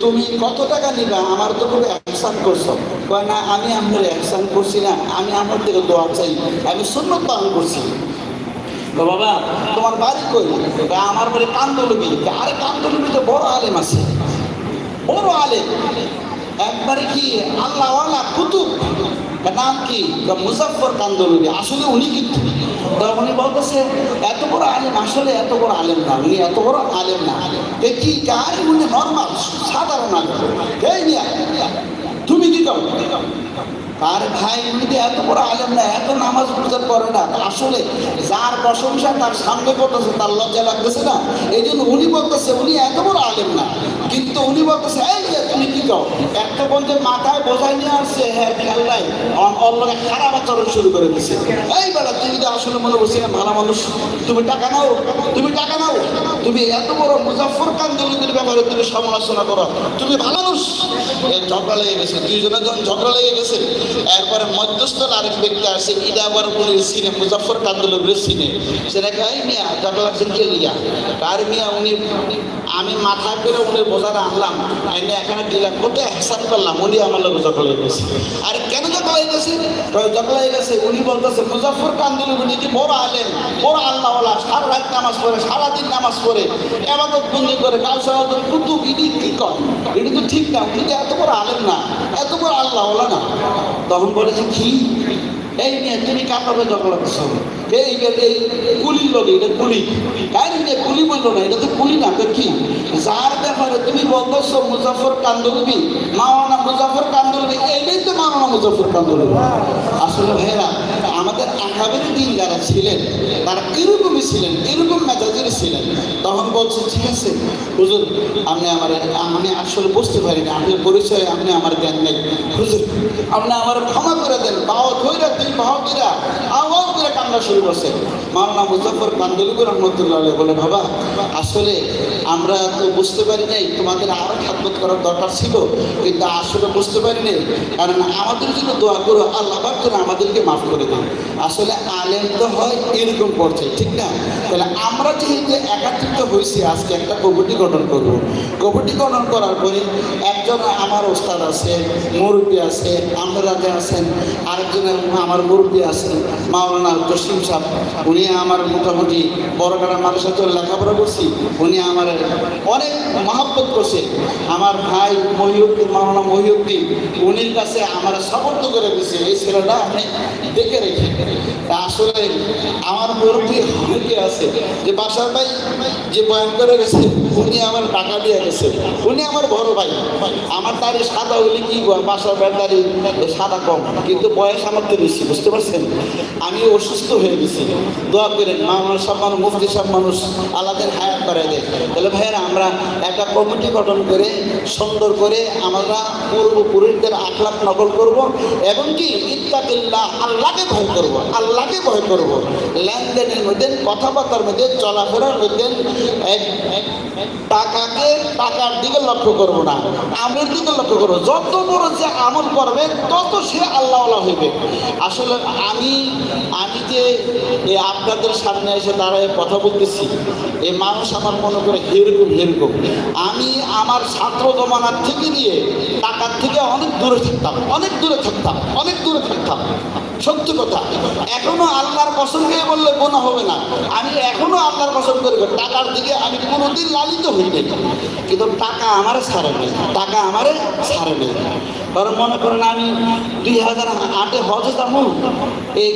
তুমি কত টাকা নিবা? আমার তো খুব অ্যাকশান করছ। কয়, না, আমি আপনার অ্যাকশান করছি না। আমি আমার থেকে দোয়া চাই। আমি সুন্নত পালন করছি। বাবা, তোমার বাড়ি কই? আমার বাড়ি কান্দলবি। আরে, কান্দলবি তো বড় আলেম আছে। বড় আলেম। একবারে কি আল্লাহওয়ালা কুতুব? তার নাম কি কয়, মুজাফফর আসলে উনি কিন্তু উনি বলতেছে এত বড় আলেম আসলে এত বড় আলেম না উনি এত বড় আলেম না। এ কি গায়ে উনি নর্মাল সাধারণ আলেম? এই মিয়া তুমি কি করো? আর ভাই উনি এত বড় আলেম না এত নামাজ পূজা করে না। আসলে যার প্রশংসা তার সামনে করতেছে তার লজ্জা লাগতেছে না। এই জন্য উনি বলতেছে উনি এত বড় আলেম না। কিন্তু উনি বলতেছে এই যে তুমি কি কও একটা বলতে মাথায় বোঝাই নিয়ে আসছে হ্যাঁ খেয়াল নাই। অন্যকে খারাপ আচরণ শুরু করে দিচ্ছে এই বেলা তুমি তো আসলে মনে বলছি না ভালো মানুষ, তুমি টাকা নাও, তুমি টাকা নাও, তুমি এত বড় মুজাফর কান্দুলিদের ব্যাপারে তুমি সমালোচনা করো, তুমি ভালো মানুষ। ঝগড়া লেগে গেছে, দুইজনের যখন ঝগড়া লেগে গেছে। এরপরে মধ্যস্থ আরেক ব্যক্তি আসে ইটা আবার উনি সিনে মুজাফর কান্দুলের সিনে। সেটা খাই মিয়া, ঝগড়া লাগছেন কে লিয়া? কার মিয়া, উনি, আমি মাথা করে উনি বোঝাটা আনলাম। এখানে দিলাম কত হেসান করলাম, উনি আমার লোক ঝগড়া লেগে গেছে। আর কেন ঝগড়া লেগে গেছে? ঝগড়া লেগে গেছে, উনি বলতেছে মুজাফর কান্দুল উনি কি বড় আলেন বড় আল্লাহওয়ালা, সারা রাত নামাজ পড়ে, সারাদিন নামাজ পড়ে, এবাদত বন্দি করে কাল কাউসার কুতুব ইডি কি কর এটি তো ঠিক না, উনি তো এত বড় আলেন না, এত বড় আল্লাহওয়ালা না। তখন বলেছে, কি? এই নিয়ে তুমি কাপড়ে ঝগড়া করছ? এই এই কুলির লোক এটা কুলি। কার যে কুলি বলল না, এটা তো কুলি না, তো কি? যার ব্যাপারে তুমি বলতেছো মুজাফর কান্দুলবি মাওলানা মুজাফর কান্দুলবি এইটাই তো মাওলানা মুজাফর কান্দুলবি আসলে ভাইরা আমাদের দিন যারা ছিলেন, তারা এরকমই ছিলেন, এরকম মেজাজের ছিলেন। তখন বলছে, ঠিক আছে, হুজুর, আপনি আমার, আমি আসলে বুঝতে পারি না, আপনার পরিচয়, আপনি আমার জ্ঞান নেই। হুজুর, আপনি আমার ক্ষমা করে দেন বাও ধৈরা দুই বাহ দিরা আওয়াজ করে কান্না শুরু করছে। মাওলানা মুজাফর কান্দুলিবুর রহমতুল্লাহ বলে, বাবা, আসলে আমরা তো বুঝতে পারি নাই, তোমাদের আরও খাদমত করার দরকার ছিল, কিন্তু আসলে বুঝতে পারি নাই। কারণ আমাদের জন্য দোয়া করো, আল্লাহ যেন আমাদেরকে মাফ করে দেন। আসলে আলেম তো হয়, এরকম পর্যায়ে ঠিক না? তাহলে আমরা যেহেতু একাত্রিত হয়েছি, আজকে একটা কমিটি গঠন করব। কমিটি গঠন করার পরে একজন আমার ওস্তাদ আছে, মুরব্বী আছে আপনারা যে আছেন আরেকজনের আমার মুরব্বী আছেন, মাওলানা জসিম সাহেব। উনি আমার মোটামুটি বড় কাটা মানুষের তো লেখাপড়া করছি। উনি আমার অনেক মহাব্বত করছে। আমার ভাই মহিউদ্দিন, মাওলানা মহিউদ্দিন, উনির কাছে আমার সমর্থ করে দিছে, এই ছেলেটা আপনি দেখে রেখে। আসলে আমার মুরব্বী অনেকে আছে যে বাসার ভাই যে বয়ান করে গেছে, উনি আমার টাকা দিয়ে গেছে। উনি আমার বড় ভাই। আমার তারি সাদা হইলে কি বাসার ভাই তারি সাদা কম, কিন্তু বয়স আমার তো বেশি, বুঝতে পারছেন? আমি অসুস্থ হয়ে গেছি। দোয়া করেন মামলা সব মানুষ, মুফতি সব মানুষ আলাদের হায়াত করে দেয়। তাহলে ভাইয়েরা, আমরা একটা কমিটি গঠন করে, সুন্দর করে আমরা পূর্বপুরুষদের আখলাখ নকল করব এবং কি ইত্তাকিল্লাহ, আল্লাহকে ভয় করব। আল্লাহকে ভয় করব। লেনদেনের মধ্যে, কথাবার্তার মধ্যে, চলাফেরার মধ্যে টাকাকে টাকার দিকে লক্ষ্য করব না, আমের দিকে লক্ষ্য করব। যত বড় যে আমল করবে, তত সে আল্লাহওয়ালা হইবে। আসলে আমি আমি যে আপনাদের সামনে এসে দাঁড়ায় কথা বলতেছি এই মানুষ আমার মনে করে হেরকম হেরকম। আমি আমার ছাত্র জমানার থেকে নিয়ে টাকার থেকে অনেক দূরে থাকতাম, অনেক দূরে থাকতাম, অনেক দূরে থাকতাম সত্যি কথা। এখনও আল্লাহর কসম খেয়ে বললে কোনো হবে না। আমি এখনও আল্লাহর কসম করি টাকার দিকে আমি কোনোদিন লালিত হইনি কিন্তু টাকা আমারে ছাড়ে নেই। টাকা আমারে ছাড়ে নেই। কারণ মনে করেন আমি দুই হাজার আটে হজ যাব, এই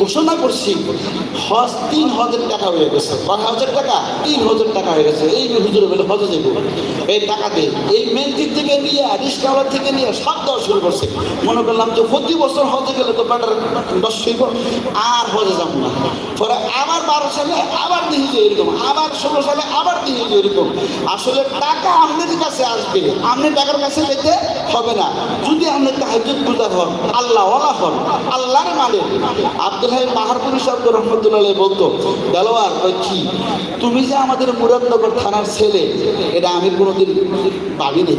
ঘোষণা করছি, হজ তিন হাজার টাকা হয়ে গেছে। কয় হাজার টাকা? তিন হাজার টাকা হয়ে গেছে। এই হুজুর বলে, হজে যাব এই টাকাতে এই মেন্দির থেকে নিয়ে রিস্কাওয়ালা থেকে নিয়ে সব দেওয়া শুরু করছে। মনে করলাম যে প্রতি বছর হজে গেলে তো ব্যাটার দশ হইব, আর হজে যাব না। পরে আবার বারো সালে আবার দিহি যে এরকম, আবার ষোলো সালে আবার দিহি যে এরকম। আসলে টাকা আপনাদের কাছে আসবে আপনি টাকার কাছে যেতে হবে না। যদি আপনি তাহাজুদ গুজার হন আল্লাহ ওয়ালা হন, আল্লাহর মানে আব্দুল হাই পাহাড়পুরি শব্দ রহমতুল্লাহ বলতো, দেলোয়ার কি? তুমি যে আমাদের মুরাদনগর থানার ছেলে, এটা আমি কোনোদিন ভাবিনি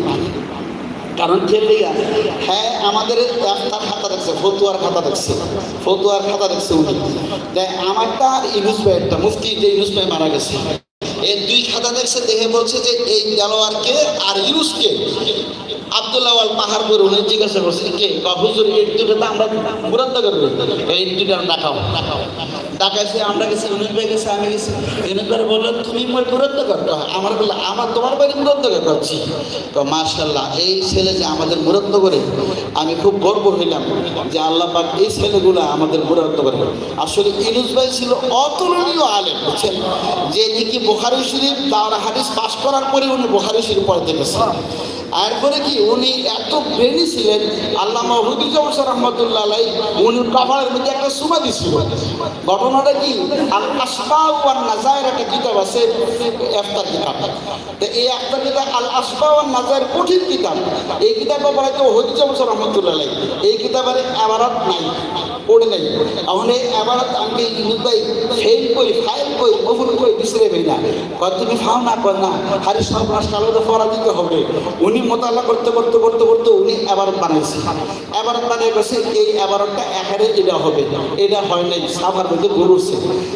কারণ খেললে হ্যাঁ আমাদের একটা খাতা দেখছে, ফতুয়ার খাতা দেখছে, ফতুয়ার খাতা দেখছে উনি। যে আমারটা ইউনুস ভাইয়েরটা, মুফতি যে ইউনুস ভাই মারা গেছে এই দুই খাতা দেখছে দেখে বলছে যে এই দেলোয়ারকে আর ইউসকে আব্দুল্লাহ আল পাহাড় করে উনি জিজ্ঞাসা করছে, কে? হুজুর, এই দুটো তো আমরা মুরাদ্দ করব এই দুটো দেখাও দেখাও। ডাকাইছে আমরা গেছি ইউনিট ভাই গেছে, আমি গেছি। ইউনিট ভাই বলল তুমি মই মুরাদ্দ করতে আমার বলল আমার, তোমার বাড়ি মুরাদ্দ করছি। তো মার্শাল্লাহ এই ছেলে যে আমাদের মুরাদ্দ করে আমি খুব গর্ব হইলাম যে আল্লাহ পাক এই ছেলেগুলো আমাদের মুরাদ্দ করে আসলে ইউনুস ভাই ছিল অতুলনীয় আলেম, বুঝছেন? যে নাকি বোখারি শরীফ দাওরা হাদিস পাশ করার পরে উনি বোখারি শরীফ পড়তে গেছেন। এরপরে কি উনি এত প্রেমী ছিলেন? আল্লাহ হুদুজ্জাম রহমতুল্লাহ আলাই উনি কপালের মধ্যে একটা সুমা দিছিল ঘটনাটা কি? আল নাজায়ের একটা কিতাব আছে, এফতার কিতাব। তো এই একটা কিতাব আল আসবা ওয়ান নাজায়ের কঠিন কিতাব। এই কিতাবে বলা তো হুদুজ্জাম রহমতুল্লাহ আলাই এই কিতাবের আবারত নাই, পড়ে নাই। এই আবারত আমি ভাই ফেল কই ফাইল ওপর কই বিসরে ভাই না কয় তুমি ফাও না কর না হারি সব মাস কালো তো পড়া দিতে হবে। উনি মোতালা করতে করতে করতে করতে উনি এবারত বানাইছে। এবারত বানিয়ে গেছে এই এবারতটা একারে এটা হবে। এটা হয় নাই সাফার মধ্যে গরুছে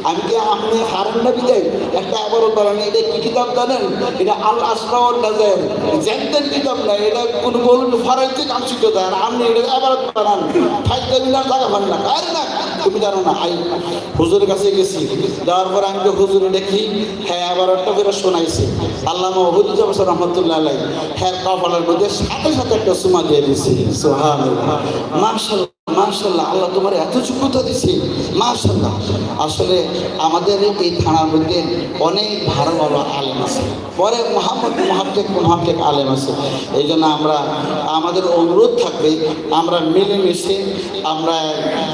আমি কি আপনি হারান না বিদায়? একটা এবারত বানান এটা কি কিতাব জানেন? এটা আল আসরাওয়াল নাজার জেনতেন কিতাব না এটা কোনো বলুন ফারাইতে কামসিত দেয় আর আপনি এটা এবারত বানান। ফাইতে মিনার জায়গা পান না। আরে না তুমি জানো না আই হুজুরের কাছে গেছি। যাওয়ার পর আমি তো হুজুরে দেখি হ্যাঁ আবার একটা করে শোনাইছে। আল্লাহ বছর রহমতুল্লাহ আলাই হ্যাঁ কপালের মধ্যে সাথে সাথে একটা সুমা দিয়ে দিছি। সোহান মার্শাল্লাহ আল্লাহ তোমার এত যোগ্যতা দিছে। মার্শাল্লাহ আসলে আমাদের এই থানার মধ্যে অনেক ভালো ভালো আলেম আছে। পরে মোহাম্মদ মহাব্দেক মহাব্দেক আলেম আছে। এই জন্য আমরা, আমাদের অনুরোধ থাকবে, আমরা মিলেমিশে আমরা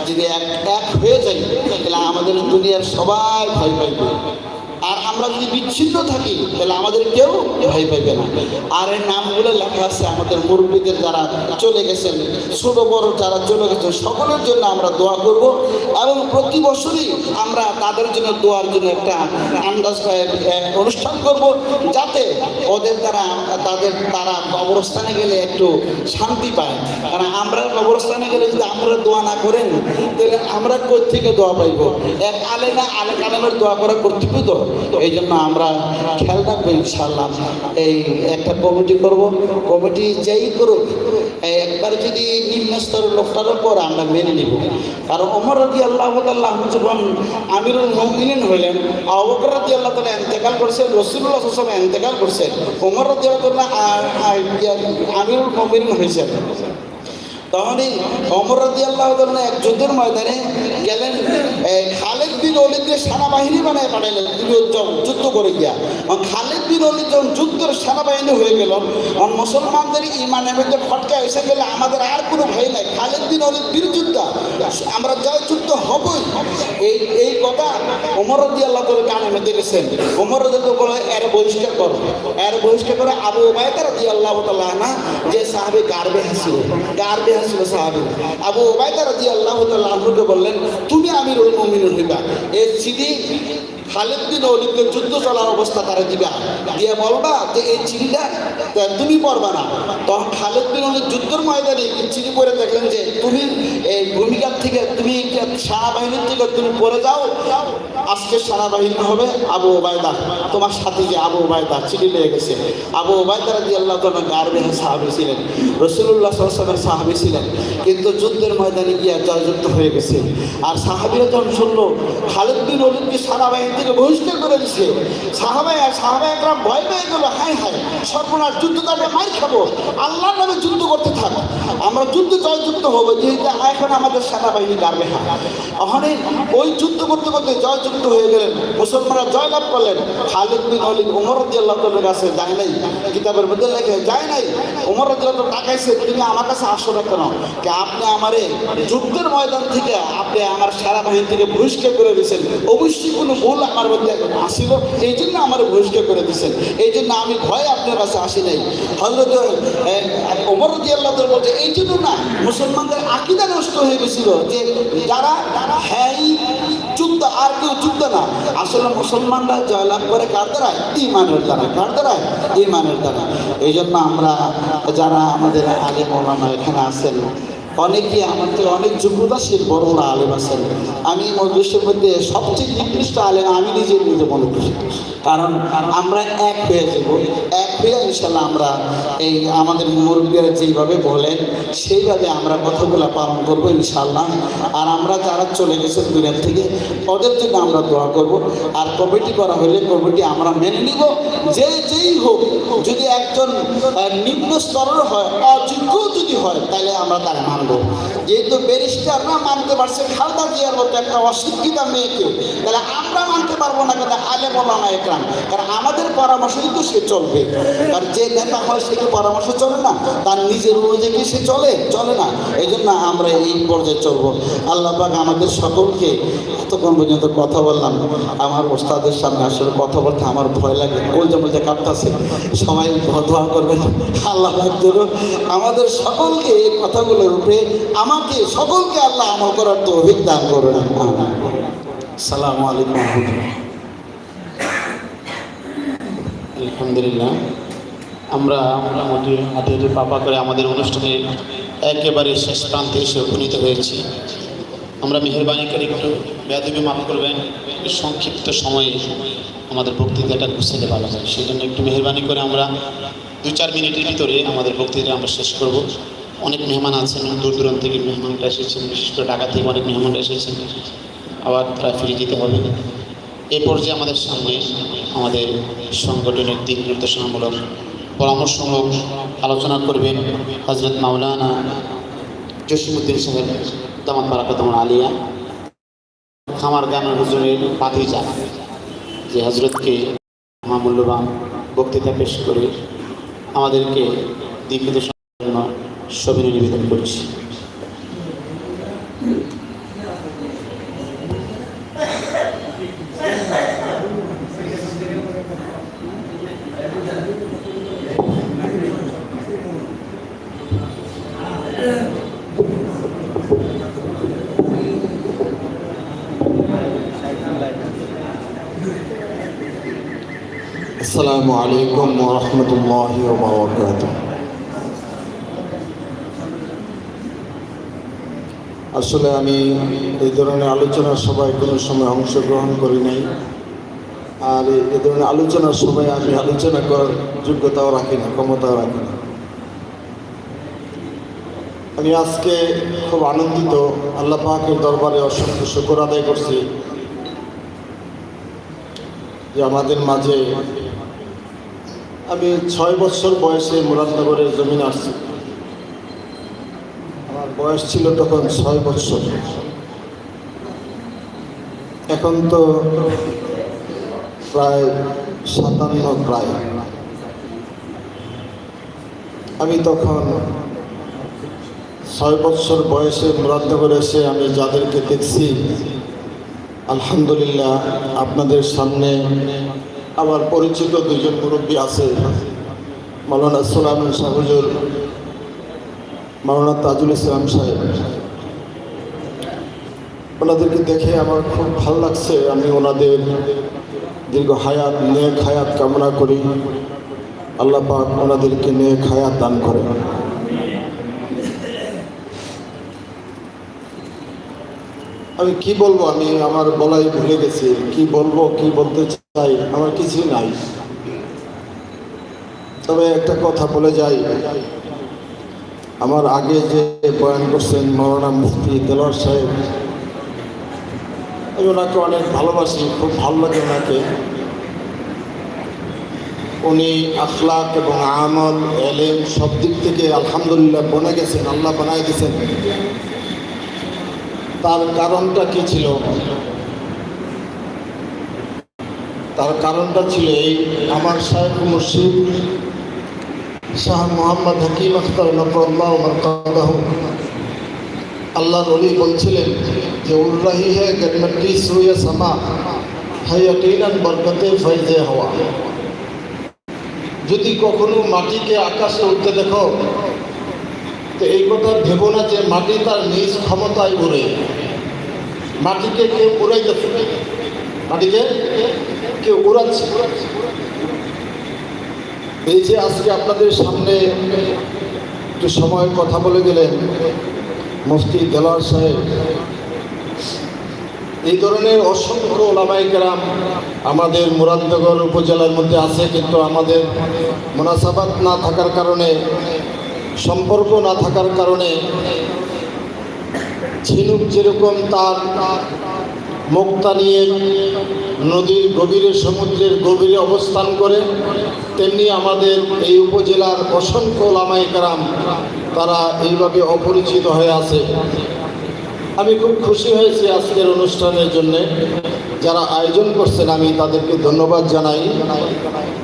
যদি এক এক হয়ে যাই, তাহলে আমাদের দুনিয়ার সবাই ভয় পাইবে। আর আমরা যদি বিচ্ছিন্ন থাকি, তাহলে আমাদের কেউ ভয় পাইবে না। আর এই নামগুলো লেখা আছে, আমাদের মুরব্বীদের যারা চলে গেছেন, ছোট বড় যারা চলে গেছেন, সকলের জন্য আমরা দোয়া করব এবং প্রতি বছরই আমরা তাদের জন্য দোয়ার জন্য একটা আন্দাজ অনুষ্ঠান করব, যাতে ওদের দ্বারা, তাদের তারা কবরস্থানে গেলে একটু শান্তি পায়। কারণ আমরা কবরস্থানে গেলে যদি আমরা দোয়া না করেন, তাহলে আমরা কোথ থেকে দোয়া পাইব? এক আলেনা আলেক আলেমের দোয়া করা কর্তব্য তো এই জন্য আমরা খেয়াল রাখব ইনশাল্লাহ এই একটা কমিটি করব। কমিটি যেই করুক একবার যদি নিম্ন স্তরের লোকটার উপর আমরা মেনে নিব। কারণ অমর রাজি আল্লাহ আল্লাহ যখন আমিরুল মমিনিন হইলেন অবকর রাজি আল্লাহ তালা এন্তেকাল করছেন রসুল্লাহ হাসান এন্তেকাল করছেন। ওমর রাজি আল্লাহ আমিরুল মমিনিন হয়েছেন। তখনই অমর রাজি আল্লাহ এক যুদ্ধের ময়দানে গেলেন। খালেদ বিন অলিদকে সেনাবাহিনী বানায় পাঠাইলেন যুদ্ধ- করে গিয়া। খালেদ বিন অলিদ যখন যুদ্ধের সেনাবাহিনী হয়ে গেল মুসলমানদের ইমানের মধ্যে ফটকা এসে গেলে আমাদের আর কোনো ভয় নাই। খালেদ বিন অলিদ বীর আমরা যা যুদ্ধ হবই। এই এই কথা অমর রাজি আল্লাহ তোর কানে মধ্যে গেছেন। রাজি বলে, এর বহিষ্কার করো। এর বহিষ্কার করে আবু ওবায়দা রাজি আল্লাহ তাল্লাহ না যে সাহাবি গার্বে হাসিল। গার্বে হাসিল সাহাবি। আবু ওবায়দা রাজি আল্লাহ তাল্লাহকে বললেন, তুমি আমিরুল মুমিনুল হইবা। এর চিঠি খালেদ বিন অলিদের যুদ্ধ চলার অবস্থা তারা দিবা। দিয়ে বলবা যে এই তুমি পড়বা না। তখন যুদ্ধের ময়দানে এই দেখলেন যে, তুমি এই ভূমিকার থেকে, তুমি সেনাবাহিনীর থেকে তুমি যাও। আজকে সেনাবাহিনী হবে আবু ওবায়দা তোমার সাথে যে আবু ওবায়দা চিঠি লেগে গেছে। আবু ওবায়দা রাজি আল্লাহ তোমার গার্বে সাহাবি ছিলেন। রসুল্লাহ সাহাবি ছিলেন। কিন্তু যুদ্ধের ময়দানে গিয়ে জয়যুক্ত হয়ে গেছে। আর সাহাবিরা যখন শুনলো, খালেদ বিন অলিদকে সেনাবাহিনী থেকে বহিষ্কার করে দিছে সাহাবাই আর একরাম ভয় পেয়ে গেলো হাই হাই সর্বনাশ, যুদ্ধ তো আমরা মার খাব, আল্লাহর নামে যুদ্ধ করতে থাক। আমরা যুদ্ধ জয়যুক্ত হব, যেহেতু এখন আমাদের সেনাবাহিনী গার্বে হ্যাঁ ওখানে ওই যুদ্ধ করতে করতে জয়যুক্ত হয়ে গেলেন, মুসলমানরা জয়লাভ করলেন। খালিদ বিন অলিদ উমর তোর কাছে যায় নাই, কিতাবের মধ্যে লেখে, যায় নাই, উমর রাজি আল্লাহ টাকাইছে, তুমি আমার কাছে আসো না কেন আপনি আমারে যুদ্ধের ময়দান থেকে আপনি আমার সারা বাহিনী থেকে বহিষ্কার করে দিয়েছেন। অবশ্যই কোনো ভুল আমার মধ্যে আসিল। এই জন্য আমার বহিষ্কার করে দিয়েছেন। এই জন্য আমি ভয় আপনার কাছে আসি নাই। হজরত ওমর আল্লাহ বলছে, এই জন্য না মুসলমানদের আকিদা নষ্ট হয়ে গেছিল যে যারা হ্যাঁ আর কেউ যুদ্ধ না। আসলে মুসলমানরা জয়লাভ করে কার দ্বারা ইমানের দ্বারা কার দ্বারা ইমানের দ্বারা এই জন্য আমরা যারা আমাদের মৌলানা এখানে আছেন অনেকে থেকে অনেক যোগ্যতাশীল বড় বড় আলেম আছেন। আমি মজলিসের মধ্যে সবচেয়ে নিকৃষ্ট আলেম আমি নিজে নিজে মনে করি কারণ আমরা এক হয়ে যাব। এক হয়ে ইনশাল্লাহ আমরা এই আমাদের মুরব্বীরা যেইভাবে বলেন, সেইভাবে আমরা কথাগুলো পালন করব ইনশাল্লাহ আর আমরা যারা চলে গেছেন দুনিয়ার থেকে, ওদের জন্য আমরা দোয়া করব। আর কমিটি করা হলে কমিটি আমরা মেনে নিব। যে যেই হোক, যদি একজন নিম্ন স্তরের হয়, অযোগ্য যদি হয়, তাহলে আমরা তাকে মানবো। যেহেতু ব্যারিস্টার না মানতে পারছে, খালদা জিয়ার মতো একটা অশিক্ষিত মেয়েকে তাহলে আমরা মানতে পারব না কেন আলে বলানা একরাম। কারণ আমাদের পরামর্শই তো সে চলবে। আর যে নেতা হয় সে কি পরামর্শ চলে না? তার নিজের অনুযায়ী সে চলে? চলে না। এই জন্য আমরা এই পর্যায়ে চলবো। আল্লাহ পাক আমাদের সকলকে এতক্ষণ পর্যন্ত কথা বললাম। আমার ওস্তাদের সামনে আসলে কথা বলতে আমার ভয় লাগে। কলজা মলজা কাঁপতাছে। সবাই দোয়া করবেন। আল্লাহ পাক আমাদের সকলকে এই কথাগুলোর উপরে আমাকে, সকলকে আল্লাহ আমল করার তো অভিজ্ঞান করবেন সালামু আলাইকুম আলহামদুলিল্লাহ। আমরা মোটামুটি হাতে হাতে পাপা করে আমাদের অনুষ্ঠানে একেবারে শেষ প্রান্তে এসে উপনীত হয়েছি। আমরা মেহরবানি করে একটু বেদবি মাফ করবেন সংক্ষিপ্ত সময়ে আমাদের বক্তৃতাটা গুছাতে ভালো হয় সেই জন্য একটু মেহরবানি করে আমরা দু চার মিনিটের ভিতরে আমাদের বক্তৃতা আমরা শেষ করব। অনেক মেহমান আছেন, দূর দূরান্ত থেকে মেহমানরা এসেছেন, বিশেষ করে ঢাকা থেকে অনেক মেহমানরা এসেছেন। আবার তারা ফিরে যেতে হবে। এ পর্যায়ে আমাদের সামনে আমাদের সংগঠনের দিক নির্দেশনামূলক পরামর্শমূলক আলোচনা করবেন হজরত মাওলানা জসিমুদ্দিন সাহেব, দামাত বারাকাতম আলিয়া, খামার গান হুজুরের পাতিজা যে হজরতকে মহামূল্যবান বক্তৃতা পেশ করে আমাদেরকে দিক নির্দেশনার জন্য সবিনয় নিবেদন করছি আসসালামু আলাইকুম ওরহমতুল্লাহ ওবরাকাত আসলে আমি এই ধরনের আলোচনার সভায় কোনো সময় অংশগ্রহণ করি নাই। আর এই ধরনের আলোচনার সময় আমি আলোচনা করার যোগ্যতাও রাখি না, ক্ষমতাও রাখি না। আমি আজকে খুব আনন্দিত, আল্লাহ পাকের দরবারে অসংখ্য শুকর আদায় করছি যে আমাদের মাঝে আমি ছয় বছর বয়সে মুরাদনগরের জমিন আসছি। বয়স ছিল তখন ছয় বছর। এখন তো প্রায় সাতান্ন প্রায়। আমি তখন ছয় বছর বয়সে মুরাদনগর এসে আমি যাদেরকে দেখছি, আলহামদুলিল্লাহ আপনাদের সামনে আমার পরিচিত দুজন মুরব্বী আছে মৌলানা সোলাম শাহুজুর মৌলানা তাজুল ইসলাম সাহেব, ওনাদেরকে দেখে আমার খুব ভালো লাগছে। আমি ওনাদের দীর্ঘ হায়াত, নেক হায়াত কামনা করি। আল্লাহ পাক ওনাদেরকে নেক হায়াত দান করেন। আমি কি বলব? আমি আমার বলাই ভুলে গেছি। কি বলব, কি বলতে চাই, আমার কিছুই নাই। তবে একটা কথা বলে যাই। আমার আগে যে বয়ান করছেন মৌলানা মুফতি দেলোয়ার সাহেব, আমি ওনাকে অনেক ভালোবাসি, খুব ভালো লাগে ওনাকে। উনি আখলাক এবং আমল, এলেম সব দিক থেকে আলহামদুলিল্লাহ বনে গেছেন, আল্লাহ বানায় গেছেন তার কারণটা কি ছিল? তার কারণটা ছিল এই, আমার শাহেখ মুর্শিদ শাহ মোহাম্মদ হাকিম আখতার নকরল্লাহ বরকাদাহ আল্লাহ রলি বলছিলেন যে উর্রাহি হে গেটমন্ডি সুয়ে সামা হাইয়াটিনান বরকতে ফৈজে হওয়া। যদি কখনো মাটিকে আকাশে উঠতে দেখো, তো এই কথা ভেবো না যে, মাটি তার নিজ ক্ষমতায় উড়ে। মাটিকে কেউ উড়াইতেছে। মাটিকে কেউ উড়াচ্ছে উড়াচ্ছে। এই যে আজকে আপনাদের সামনে একটু সময় কথা বলে গেলেন, মুফতি দেলোয়ার সাহেব, এই ধরনের অসংখ্য ওলামাই কেরাম আমাদের মুরাদনগর উপজেলার মধ্যে আছে, কিন্তু আমাদের মোনাসাবাত না থাকার কারণে, সম্পর্ক না থাকার কারণে, ঝিনুক যেরকম তার মুক্তা নিয়ে নদীর গভীরে, সমুদ্রের গভীরে অবস্থান করে, তেমনি আমাদের এই উপজেলার অসংখ্য লামাই কারাম তারা এইভাবে অপরিচিত হয়ে আছে। আমি খুব খুশি হয়েছি আজকের অনুষ্ঠানের জন্য। যারা আয়োজন করছেন, আমি তাদেরকে ধন্যবাদ জানাই।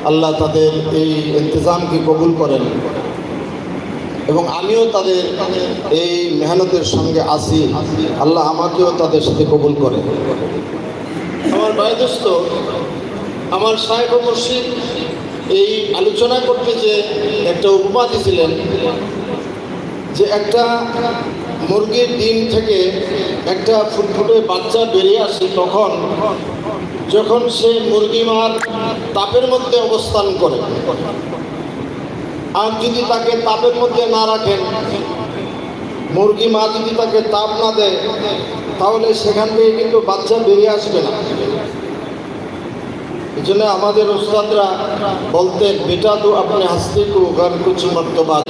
আল্লাহ তাদের এই ইন্তজামকে কবুল করেন। এবং আমিও তাদের এই মেহনতের সঙ্গে আসি আল্লাহ আমাকেও তাদের সাথে কবুল করে। আমার বায়দস্ত আমার শাহেখ মুর্শিদ, এই আলোচনা করতে যে একটা উপমা দিয়েছিলেন যে একটা মুরগির ডিম থেকে একটা ফুটফুটে বাচ্চা বেরিয়ে আসে তখন, যখন সে মুরগি মার তাপের মধ্যে অবস্থান করে। আর যদি তাকে তাপের মধ্যে না রাখেন, মুরগি মা যদি তাকে তাপ না দেয়, তাহলে সেখান থেকে কিন্তু বাচ্চা বেরিয়ে আসবে না। এই জন্য আমাদের ওস্তাদরা বলতেন, বেটা তো আপনি হাসতে কু মর্তবাদ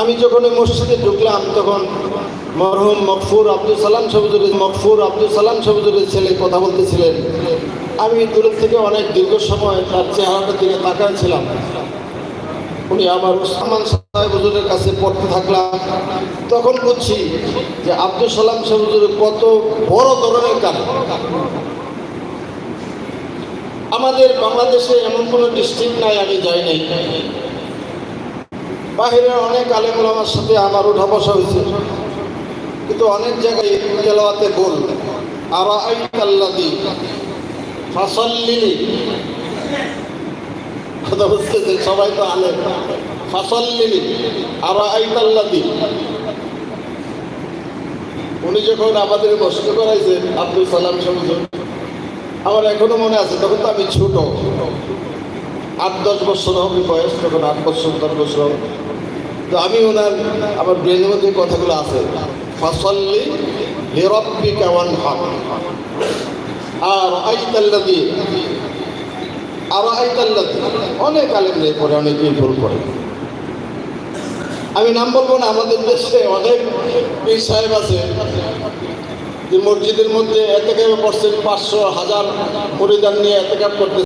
আমি যখন ওই মসজিদে ঢুকলাম, তখন মরহুম মকফুর আব্দুল সালাম সবুজুরের, মকফুর আব্দুল সালাম সবুজুরের ছেলে কথা বলতেছিলেন। আমি দূরের থেকে অনেক দীর্ঘ সময় তার চেহারাটার দিকে তাকাচ্ছিলাম উনি আবার উসমান সাহেব হুজুরের কাছে পড়তে থাকলাম। তখন বুঝছি যে আব্দুল সালাম সাহেব হুজুরের কত বড় ধরনের কাজ। আমাদের বাংলাদেশে এমন কোনো ডিস্ট্রিক্ট নাই, আমি যাই নাই। বাহিরের অনেক আলেমুল আমার সাথে আমার উঠা বসা হয়েছে। কিন্তু অনেক জায়গায় তেলাওয়াতে বল আর ফাসল্লিলি কথা বুঝতেছে সবাই তো আলেম। ফাসল্লিলি আর আইতাল্লাদি উনি যখন আমাদের বসত করাইছে আব্দুল সালাম সমুদ্র আমার এখনও মনে আছে, তখন তো আমি ছোট। আট, দশ বছর হবে বয়স, তখন আট বছর, দশ বছর। তো আমি ওনার, আমার ব্রেনের মধ্যে কথাগুলো আছে। ফসল্লি হিরব্বি কেমন হক আর আইতাল্লাদি অনেক আলেম নেই পড়ে অনেকেই ভুল করে। আমি নাম বলব না, আমাদের দেশে অনেক পীর সাহেব আছে, যে মসজিদের মধ্যে এতে পড়ছেন, পাঁচশো, হাজার পরিধান নিয়ে এতে করতে